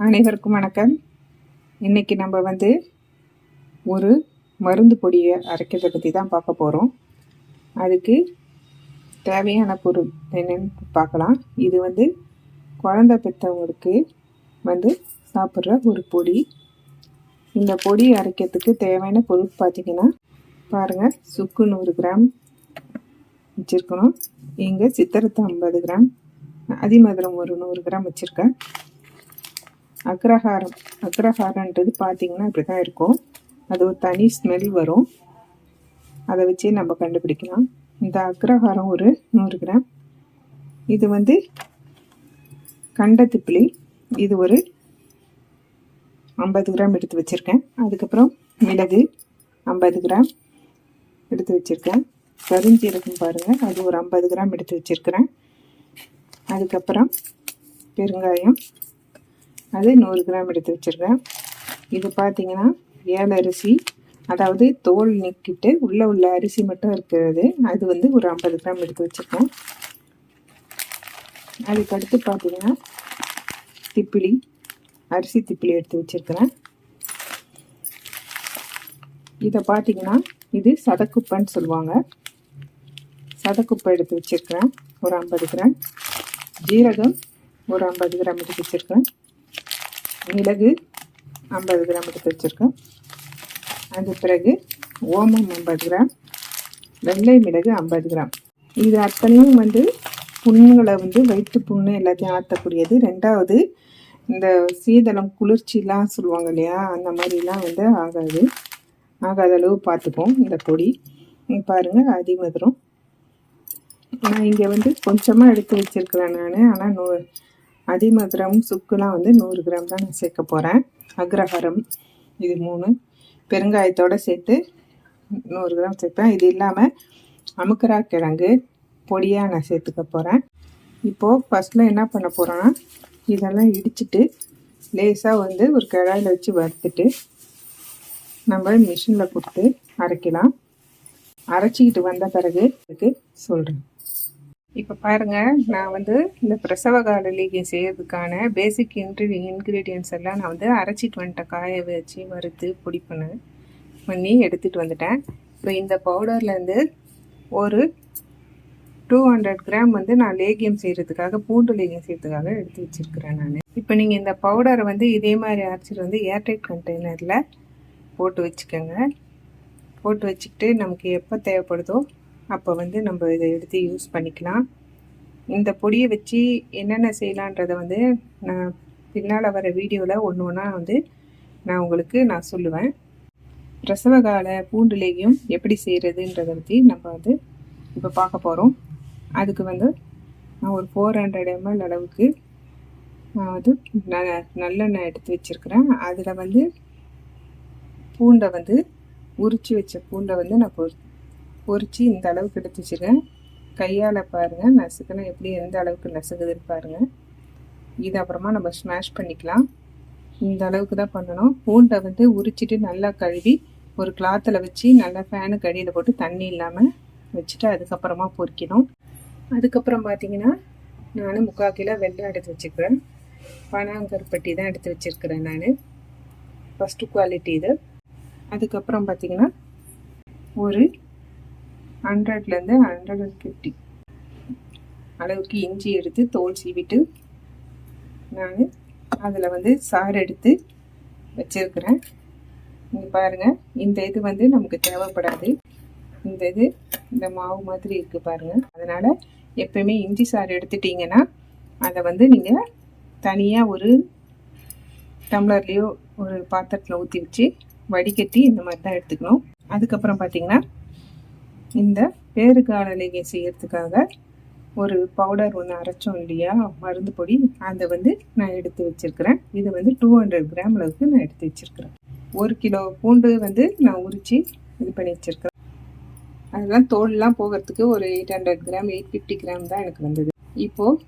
அனைவருக்கும் வணக்கம். இன்னைக்கு நம்ம வந்து ஒரு மருந்து பொடியை அரைக்கிறத பற்றி தான் பார்க்க போகிறோம் அதுக்கு தேவையான பொருள் என்னென்னு பார்க்கலாம். இது வந்து குழந்தை பெற்றவங்களுக்கு வந்து சாப்பிட்ற ஒரு பொடி. இந்த பொடி அரைக்கிறதுக்கு தேவையான பொருள் பார்த்தீங்கன்னா பாருங்கள் சுக்கு நூறு கிராம் வச்சுருக்கணும். இங்கே சித்திரத்தை ஐம்பது கிராம் அதிமதுரம் ஒரு நூறு கிராம் வச்சுருக்கேன். அக்ரஹாரம். அக்ரஹாரன்றது பார்த்தீங்கன்னா இப்படி தான் இருக்கும். அது ஒரு தனி ஸ்மெல் வரும். அதை வச்சே நம்ம கண்டுபிடிக்கலாம். இந்த அக்ரஹாரம் ஒரு நூறு கிராம். இது வந்து கண்டத்திப்பிளி இது ஒரு ஐம்பது கிராம் எடுத்து வச்சுருக்கேன். அதுக்கப்புறம் மிளகு ஐம்பது கிராம் எடுத்து வச்சுருக்கேன். கருஞ்சீரகம் பாருங்கள் அது ஒரு ஐம்பது கிராம் எடுத்து வச்சுருக்கிறேன். அதுக்கப்புறம் பெருங்காயம். அது நூறு கிராம் எடுத்து வச்சுருக்கேன். இது பார்த்தீங்கன்னா ஏழு அரிசி. அதாவது தோல் நிற்கிட்டு உள்ளே உள்ள அரிசி மட்டும் இருக்கிறது. அது வந்து ஒரு ஐம்பது கிராம் எடுத்து வச்சுருக்கேன் அதுக்கடுத்து பார்த்தீங்கன்னா திப்பிலி அரிசி திப்பிலி எடுத்து வச்சுருக்கிறேன். இதை பார்த்தீங்கன்னா இது சதக்குப்பைன்னு சொல்லுவாங்க. சதக்குப்பை எடுத்து வச்சுருக்கிறேன். ஒரு ஐம்பது கிராம். ஜீரகம் ஒரு ஐம்பது கிராம் எடுத்து வச்சுருக்கேன் மிளகு ஐம்பது கிராம் எடுத்து வச்சுருக்கோம் அது பிறகு ஓமம் ஐம்பது கிராம் வெள்ளை மிளகு ஐம்பது கிராம். இது அத்தனையும் வந்து புண்ணுங்களை வந்து வயிற்று புண்ணு எல்லாத்தையும் ஆற்றக்கூடியது ரெண்டாவது இந்த சீதளம் குளிர்ச்சிலாம் சொல்லுவாங்க இல்லையா அந்த மாதிரிலாம் வந்து ஆகாது. ஆகாத அளவு பார்த்துப்போம் இந்த பொடி. பாருங்கள் அதிமதுரம் நான் இங்கே வந்து கொஞ்சமாக எடுத்து வச்சுருக்கிறேன் நான். ஆனால் நூ அதிமதுரம் சுக்குலாம் வந்து நூறு கிராம் தான் நான் சேர்க்க போகிறேன் அக்ரஹாரம் இது மூணு. பெருங்காயத்தோடு சேர்த்து நூறு கிராம் சேர்ப்பேன். இது இல்லாமல் அமுக்கரா கிழங்கு பொடியாக நான் சேர்த்துக்க போகிறேன் இப்போது ஃபஸ்ட்டில் என்ன பண்ண போகிறேன்னா இதெல்லாம் இடிச்சிட்டு லேசாக வந்து ஒரு கிழாயில் வச்சு வறுத்துட்டு நம்ம மிஷினில் கொடுத்து அரைக்கலாம். அரைச்சிக்கிட்டு வந்த பிறகு இதுக்கு சொல்கிறேன் இப்போ பாருங்கள் நான் வந்து இந்த பிரசவ கால லீகியம் செய்யறதுக்கான பேசிக் இன்ட்ரி இன்க்ரீடியன்ஸ் எல்லாம் நான் வந்து அரைச்சிட்டு வந்துட்டேன். காய வச்சு வறுத்து பொடி பண்ண பண்ணி எடுத்துகிட்டு வந்துட்டேன். இப்போ இந்த பவுடர்லேருந்து ஒரு டூ ஹண்ட்ரட் கிராம் வந்து நான் லேகியம் செய்கிறதுக்காக பூண்டு லேகியம் செய்கிறதுக்காக எடுத்து வச்சுருக்கிறேன் நான். இப்போ நீங்கள் இந்த பவுடரை வந்து இதே மாதிரி அரைச்சிட்டு வந்து ஏர்டைட் கண்டெய்னரில் போட்டு வச்சுக்கோங்க. போட்டு வச்சுக்கிட்டு நமக்கு எப்போ தேவைப்படுதோ அப்போ வந்து நம்ம இதை எடுத்து யூஸ் பண்ணிக்கலாம். இந்த பொடியை வச்சு என்னென்ன செய்யலான்றதை வந்து நான் பின்னால் வர வீடியோவில் ஒன்று ஒன்றா வந்து நான் உங்களுக்கு நான் சொல்லுவேன். பிரசவ கால பூண்டுலேயும் எப்படி செய்கிறதுன்றதை பற்றி நம்ம வந்து இப்போ பார்க்க போகிறோம் அதுக்கு வந்து நான் ஒரு ஃபோர் ஹண்ட்ரட் எம்எல் அளவுக்கு நான் வந்து ந நல்லெண்ணெய் எடுத்து வச்சுருக்கிறேன். அதில் வந்து பூண்டை வந்து உரித்து வச்ச பூண்டை வந்து நான் பொ பொறிச்சு இந்த அளவுக்கு எடுத்து கையால் பாருங்கள் நசுக்கினா எப்படி எந்த அளவுக்கு நசுக்குதுன்னு பாருங்கள் இது அப்புறமா நம்ம ஸ்மாஷ் பண்ணிக்கலாம். இந்த அளவுக்கு தான் பண்ணணும். பூண்டை வந்து உரிச்சிட்டு நல்லா கழுவி ஒரு கிளாத்தில் வச்சு நல்லா ஃபேனுக்கு அடியில் போட்டு தண்ணி இல்லாமல் வச்சுட்டு அதுக்கப்புறமா பொறிக்கணும். அதுக்கப்புறம் பார்த்தீங்கன்னா நான் முக்கால் கிலோ வெள்ளம் எடுத்து வச்சுக்கிறேன் பனாங்கருப்பட்டி தான் எடுத்து வச்சுருக்கிறேன் நான். ஃபஸ்ட்டு குவாலிட்டி இது. அதுக்கப்புறம் பார்த்தீங்கன்னா ஒரு ஹண்ட்ரட்லேருந்து ஹண்ட்ரட் அண்ட் ஃபிஃப்டி அளவுக்கு இஞ்சி எடுத்து தோல் சீவிட்டு நான் அதில் வந்து சாறு எடுத்து வச்சுருக்கிறேன். இங்கே பாருங்கள் இந்த இது வந்து நமக்கு தேவைப்படாது. இந்த இது இந்த மாவு மாதிரி இருக்குது பாருங்கள் அதனால் எப்பயுமே இஞ்சி சாறு எடுத்துட்டிங்கன்னா அதை வந்து நீங்கள் தனியாக ஒரு டம்ளர்லேயோ ஒரு பாத்திரத்தில் ஊற்றி வச்சு வடிகட்டி இந்த மாதிரி தான் எடுத்துக்கணும். அதுக்கப்புறம் பார்த்திங்கன்னா இந்த பேறுகாலலிகை செய்யறதுக்காக ஒரு பவுடர் ஒன்று அரைச்சோம் இல்லையா? மருந்து பொடி. அதை வந்து நான் எடுத்து வச்சுருக்கிறேன். இது வந்து டூ ஹண்ட்ரட் கிராம் அளவுக்கு நான் எடுத்து வச்சுருக்கிறேன். ஒரு கிலோ பூண்டு வந்து நான் உரித்து இது பண்ணி வச்சுருக்கிறேன். அதெல்லாம் தோல்லாம் போகிறதுக்கு ஒரு eight hundred gram eight fifty gram தான் எனக்கு வந்தது. இப்போது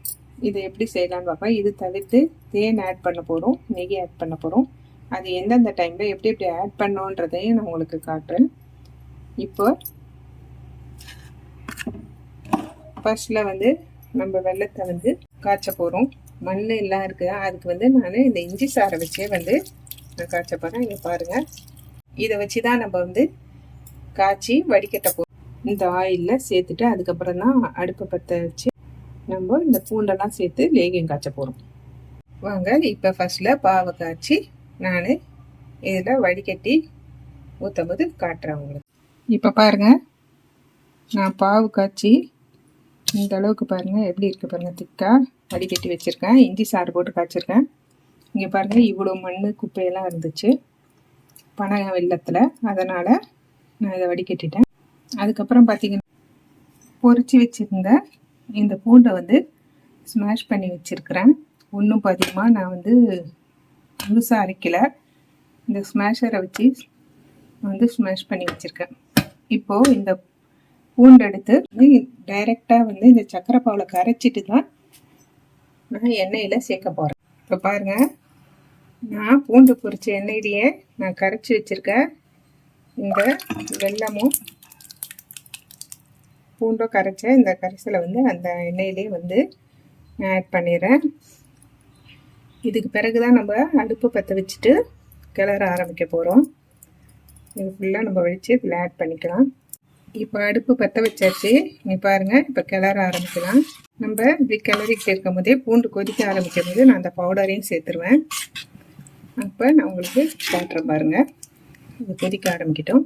இதை எப்படி செய்யலான்னு பார்ப்பேன் இது தவிர்த்து தேன் ஆட் பண்ண போகிறோம் நெய் ஆட் பண்ண போகிறோம் அது எந்தெந்த டைமில் எப்படி எப்படி ஆட் பண்ணோன்றதையும் நான் உங்களுக்கு காட்டுறேன். இப்போ ஃபர்ஸ்டில் வந்து நம்ம வெள்ளத்தை வந்து காய்ச்ச போகிறோம் மண் எல்லாம் இருக்குது அதுக்கு வந்து நான் இந்த இஞ்சி சாரை வச்சே வந்து நான் காய்ச்ச போகிறேன் இங்கே பாருங்கள் இதை வச்சு தான் நம்ம வந்து காய்ச்சி வடிக்கட்ட போ இந்த ஆயிலில் சேர்த்துட்டு அதுக்கப்புறம் தான் அடுப்பை பற்ற வச்சு நம்ம இந்த பூண்டெல்லாம் சேர்த்து லேகியம் காய்ச்ச போகிறோம் வாங்க இப்போ ஃபஸ்ட்டில் பாவை காய்ச்சி நான் இதில் வடிகட்டி ஊற்றும் போது காட்டுறேன் உங்களுக்கு. இப்போ பாருங்கள் நான் பாவு காய்ச்சி இந்த அளவுக்கு பாருங்கள் எப்படி இருக்குது பாருங்கள் திக்காக வடிகட்டி வச்சுருக்கேன். இஞ்சி சாறு போட்டு காய்ச்சிருக்கேன். இங்கே பாருங்கள் இவ்வளோ மண் குப்பையெல்லாம் இருந்துச்சு. பனை வெள்ளத்தில் அதனால் நான் இதை வடிகட்டிட்டேன் அதுக்கப்புறம் பார்த்திங்கன்னா பொறிச்சு வச்சுருந்த இந்த பூண்டை வந்து ஸ்மாஷ் பண்ணி வச்சுருக்கிறேன். ஒன்றும் பாதிகமாக நான் வந்து முழுசாக அரைக்கலை. இந்த ஸ்மாஷரை வச்சு வந்து ஸ்மாஷ் பண்ணி வச்சுருக்கேன். இப்போது இந்த பூண்டு எடுத்து டைரெக்டாக வந்து இந்த சக்கரை பாவில் கரைச்சிட்டு தான் நான் எண்ணெயில் சேர்க்க போகிறேன் இப்போ பாருங்கள் நான் பூண்டு பொரிச்ச எண்ணெயிலேயே நான் கரைச்சி வச்சுருக்கேன் இந்த வெல்லமும் பூண்டும் கரைச்ச இந்த கரைசலை வந்து அந்த எண்ணெயிலே வந்து ஆட் பண்ணிடுறேன். இதுக்கு பிறகு தான் நம்ம அடுப்பு பற்ற வச்சுட்டு கிளற ஆரம்பிக்க போகிறோம் இது ஃபுல்லாக நம்ம வழித்து இதில் ஆட் பண்ணிக்கலாம். இப்போ அடுப்பு பற்ற வச்சாச்சு. நீ பாருங்கள் இப்போ கிளற ஆரம்பிக்கலாம். நம்ம இப்படி கிளறிக்கிட்டு இருக்கும் போதே பூண்டு கொதிக்க ஆரம்பிக்கும் போது நான் அந்த பவுடரையும் சேர்த்துருவேன். அப்போ நான் உங்களுக்கு காட்டுறேன் பாருங்கள் இது கொதிக்க ஆரம்பிக்கிட்டோம்.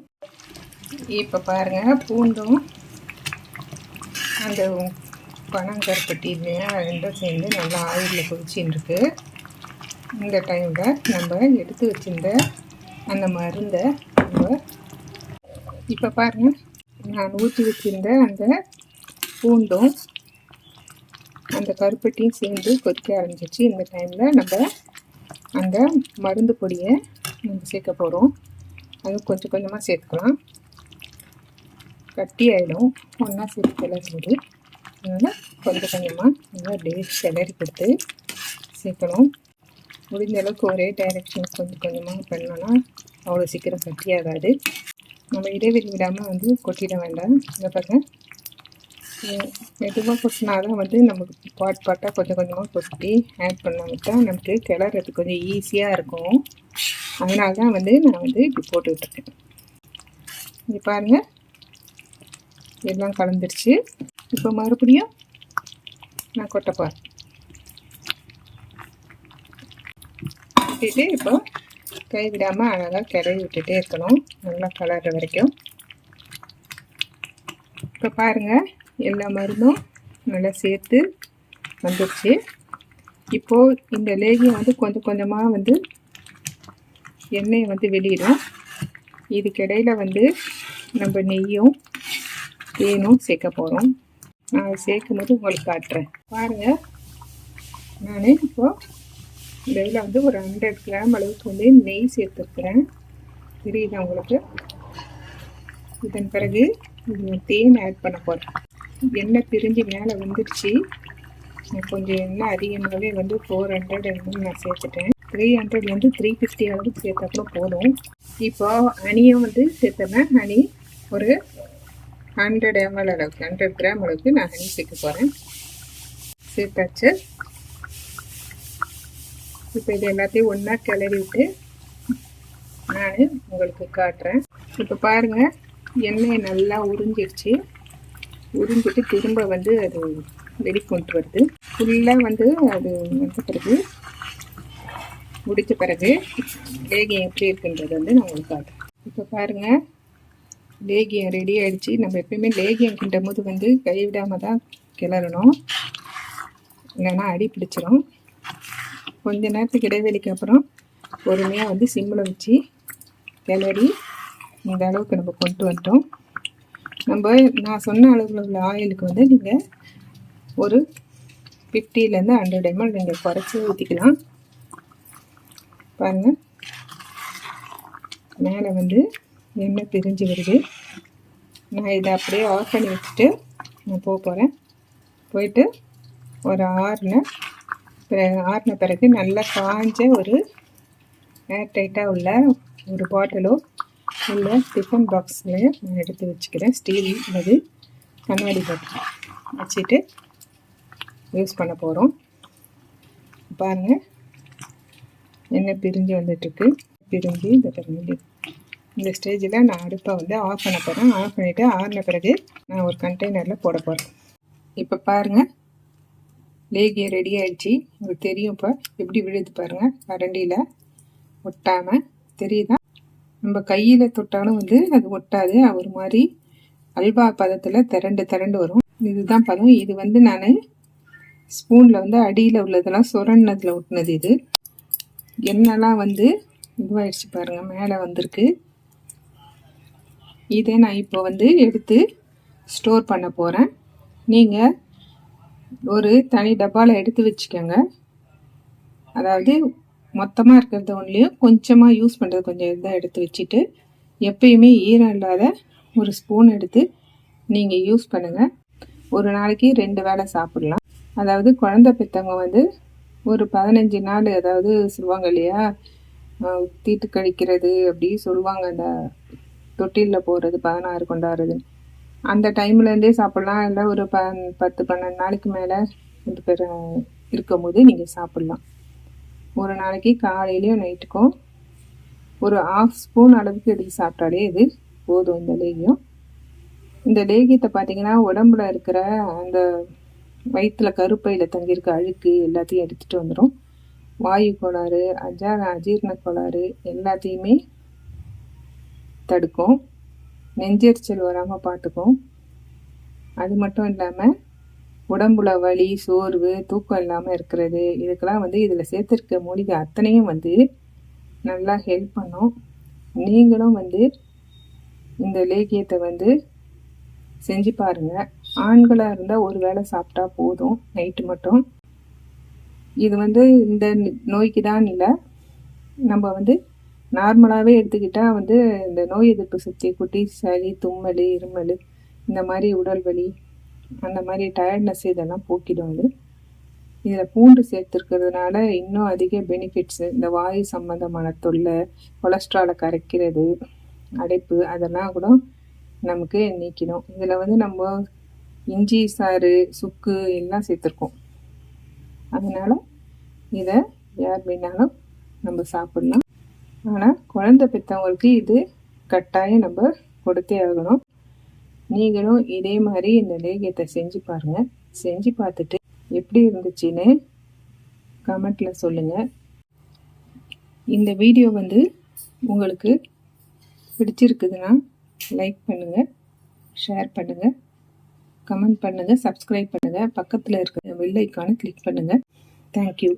இப்போ பாருங்கள் பூண்டும் அந்த பனங்கருப்பட்டி ரெண்டும் சேர்ந்து நல்லா ஆயிலில் கொதிச்சின்னு இருக்கு இந்த டைமில் நம்ம எடுத்து வச்சிருந்த அந்த மருந்தை நம்ம இப்போ பாருங்கள் நான் ஊற்றி வச்சிருந்த அந்த பூண்டும் அந்த கருப்பட்டியும் சேர்ந்து கொதிக்க ஆரம்பிச்சிச்சு இந்த டைமில் நம்ம அந்த மருந்து பொடியை நம்ம சேர்க்க போகிறோம் அது கொஞ்சம் கொஞ்சமாக சேர்த்துக்கலாம். கட்டி ஆகிடும் ஒன்றா சேர்த்து கிளறும்போது அதனால் கொஞ்சம் கொஞ்சமாக நல்லா அப்படியே கிளறி கொடுத்து சேர்க்கணும். முடிஞ்ச அளவுக்கு ஒரே டைரெக்ஷன் கொஞ்சம் கொஞ்சமாக பண்ணோன்னா அவ்வளோ சீக்கிரம் கட்டியாகாது நம்ம இடைவெளி விடாமல் வந்து கொட்டிட வேண்டாம். இதை பாருங்கள் மெதுவாக கொட்டினா தான் வந்து நமக்கு பாட் பாட்டாக கொஞ்சம் கொஞ்சமாக கொட்டி ஆட் பண்ணாமட்டா நமக்கு கிளறதுக்கு கொஞ்சம் ஈஸியாக இருக்கும். அதனால தான் வந்து நான் வந்து இப்படி போட்டுக்கிட்டுருக்கேன் இங்கே பாருங்கள் எல்லாம் கலந்துருச்சு. இப்போ மறுபடியும் நான் கொட்டப்பா கொட்டிட்டு இப்போ கைவிடாமல் அழகாக கிளறி விட்டுட்டே இருக்கணும். நல்லா கலர்ற வரைக்கும். இப்போ பாருங்கள் எல்லா மருந்தும் நல்லா சேர்த்து வந்துடுச்சு இப்போது இந்த லேகியம் வந்து கொஞ்சம் கொஞ்சமாக வந்து எண்ணெயை வந்து வெளியிடும். இதுக்கிடையில் வந்து நம்ம நெய்யும் தேனும் சேர்க்க போகிறோம் நான் சேர்க்கும் போது உங்களுக்கு காட்டுறேன். பாருங்கள் நான் இப்போது இந்த இதில் வந்து ஒரு ஹண்ட்ரட் கிராம் அளவுக்கு வந்து நெய் சேர்த்துருக்குறேன். தெரியுதா உங்களுக்கு? இதன் பிறகு தேன் ஆட் பண்ண போகிறேன் எண்ணெய் பிரிஞ்சு மேலே வந்துடுச்சு கொஞ்சம் எண்ணெய் அதிகமாகவே வந்து ஃபோர் ஹண்ட்ரட் வந்து நான் சேர்த்துட்டேன். த்ரீ ஹண்ட்ரட்லேருந்து த்ரீ ஃபிஃப்டி அளவுக்கு சேர்த்தா கூட போதும். இப்போ ஹனியும் வந்து சேர்த்துறேன். ஹனி ஒரு ஹண்ட்ரட் எம்எல் அளவுக்கு ஹண்ட்ரட் கிராம் அளவுக்கு நான் ஹனி சேர்க்க போகிறேன் சேர்த்தாச்சு. இப்போ இது எல்லாத்தையும் ஒன்றா கிளறி விட்டு நான் உங்களுக்கு காட்டுறேன். இப்போ பாருங்கள் எண்ணெய் நல்லா உறிஞ்சிடுச்சு உறிஞ்சிட்டு திரும்ப வந்து அது வெளிக்கொண்டு வருது. ஃபுல்லாக வந்து அது வந்த பிறகு முடித்த பிறகு லேகியம் எப்படி இருக்குன்றது வந்து நான் உங்களுக்கு காட்டுறேன். இப்போ பாருங்கள் லேகியம் ரெடி ஆகிடுச்சு நம்ம எப்பயுமே லேகியம் கிண்டும் போது வந்து கைவிடாமல் தான் கிளறணும். இல்லைன்னா அடி பிடிச்சிரும். கொஞ்ச நேரத்துக்கு இடைவெளிக்கு அப்புறம் பொறுமையாக வந்து சிம்மில் வச்சு கிளறி இந்த அளவுக்கு நம்ம கொண்டு வந்துட்டோம். நம்ம நான் சொன்ன அளவில் உள்ள ஆயிலுக்கு வந்து நீங்கள் ஒரு ஃபிஃப்டிலேருந்து ஹண்ட்ரட் எம்எல் நீங்கள் குறைச்சி ஊற்றிக்கலாம் பாருங்கள் மேலே வந்து எண்ணெய் பிரிஞ்சு வருது. நான் இதை அப்படியே ஆஃப் பண்ணி வச்சுட்டு நான் போக போகிறேன் போயிட்டு ஒரு ஆறில் ஆறின பிறகு நல்லா காஞ்ச ஒரு ஏர்டைட்டாக உள்ள ஒரு பாட்டிலோ இல்லை டிஃபன் பாக்ஸில் நான் எடுத்து வச்சுக்கிறேன். ஸ்டீல் அல்லது கண்ணாடி பாட்டில் வச்சுட்டு யூஸ் பண்ண போகிறோம் பாருங்கள் எண்ணெய் பிரிஞ்சு வந்துட்டுருக்கு. பிரிஞ்சு இந்த பிரிஞ்சு இந்த ஸ்டேஜில் நான் அடுப்பை வந்து ஆஃப் பண்ண போகிறேன் ஆஃப் பண்ணிவிட்டு ஆறின பிறகு நான் ஒரு கண்டெய்னரில் போட போகிறேன் இப்போ பாருங்கள் லேகிய ரெடி ஆயிடுச்சு. உங்களுக்கு தெரியும் இப்போ. எப்படி விழுது பாருங்கள் கரண்டியில் ஒட்டாமல் தெரியுதா? நம்ம கையில் தொட்டாலும் வந்து அது ஒட்டாது. ஒரு மாதிரி அல்வா பதத்தில் திரண்டு திரண்டு வரும். இதுதான் பதம். இது வந்து நான் ஸ்பூனில் வந்து அடியில் உள்ளதெல்லாம் சுரண்ணதில் ஒட்டினது இது. எண்ணெய்லாம் வந்து இதுவாகிடுச்சு பாருங்கள் மேலே வந்திருக்கு. இதை நான் இப்போ வந்து எடுத்து ஸ்டோர் பண்ண போகிறேன் நீங்கள் ஒரு தனி டப்பாவில் எடுத்து வச்சுக்கோங்க. அதாவது மொத்தமாக இருக்கிறத ஒன்றுலையும் கொஞ்சமாக யூஸ் பண்ணுறது கொஞ்சம் இதாக எடுத்து வச்சுட்டு எப்பயுமே ஈரம் இல்லாத ஒரு ஸ்பூன் எடுத்து நீங்கள் யூஸ் பண்ணுங்கள் ஒரு நாளைக்கு ரெண்டு வேளை சாப்பிட்லாம். அதாவது குழந்த பெற்றவங்க வந்து ஒரு பதினஞ்சு நாள் அதாவது சொல்லுவாங்க இல்லையா தீட்டு கழிக்கிறது அப்படி சொல்லுவாங்க அந்த தொட்டிலில் போகிறது பதினாறு கொண்டாடுறதுன்னு. அந்த டைம்லேருந்தே சாப்பிட்லாம். இல்லை ஒரு ப பத்து பன்னெண்டு நாளைக்கு மேலே ரெண்டு பேர் இருக்கும் போது நீங்கள் சாப்பிட்லாம். ஒரு நாளைக்கு காலையிலையும் நைட்டுக்கும் ஒரு ஆஃப் ஸ்பூன் அளவுக்கு எடுத்து சாப்பிட்டாலே இது போதும் இந்த லேகியம். இந்த லேகியத்தை பார்த்தீங்கன்னா உடம்புல இருக்கிற அந்த வயிற்றில் கருப்பையில் தங்கியிருக்க அழுக்கு எல்லாத்தையும் எடுத்துகிட்டு வந்துடும் வாயு கோளாறு அஜா அஜீர்ண கோளாறு எல்லாத்தையுமே தடுக்கும். நெஞ்செரிச்சல் வராமல் பார்த்துக்கும் அது மட்டும் இல்லாமல் உடம்புல வலி சோர்வு தூக்கம் இல்லாமல் இருக்கிறது இதுக்கெல்லாம் வந்து இதில் சேர்த்துருக்க மூலிகை அத்தனையும் வந்து நல்லா ஹெல்ப் பண்ணும். நீங்களும் வந்து இந்த லேகியத்தை வந்து செஞ்சு பாருங்கள் ஆண்களாக இருந்தால் ஒரு வேளை சாப்பிட்டா போதும் நைட்டு மட்டும். இது வந்து இந்த நோய்க்கு தான் இல்லை. நம்ம வந்து நார்மலாகவே எடுத்துக்கிட்டால் வந்து இந்த நோய் எதிர்ப்பு சக்தி குட்டி சளி தும்மல் இருமல் இந்த மாதிரி உடல் வலி அந்த மாதிரி டயர்ட்னஸ் இதெல்லாம் போக்கிடும் அது. இதில் பூண்டு சேர்த்துருக்கிறதுனால இன்னும் அதிக பெனிஃபிட்ஸு இந்த வாயு சம்மந்தமான தொல்லை கொலஸ்ட்ராலை கரைக்கிறது அடைப்பு அதெல்லாம் கூட நமக்கு நீக்கிடும். இதில் வந்து நம்ம இஞ்சி சாறு சுக்கு எல்லாம் சேர்த்துருக்கோம். அதனால் இதை யார் வேணாலும் நம்ம சாப்பிட்லாம். ஆனால் குழந்த பெற்றவங்களுக்கு இது கட்டாயம் நம்ம கொடுத்தே ஆகணும். நீங்களும் இதே மாதிரி இந்த லேகியத்தை செஞ்சு பாருங்கள் செஞ்சு பார்த்துட்டு எப்படி இருந்துச்சுன்னு கமெண்ட்டில் சொல்லுங்கள் இந்த வீடியோ வந்து உங்களுக்கு பிடிச்சிருக்குதுன்னா லைக் பண்ணுங்கள் ஷேர் பண்ணுங்கள் கமெண்ட் பண்ணுங்கள் சப்ஸ்கிரைப் பண்ணுங்கள் பக்கத்தில் இருக்கிற வெள்ளைக்கான கிளிக் பண்ணுங்கள் தேங்க்யூ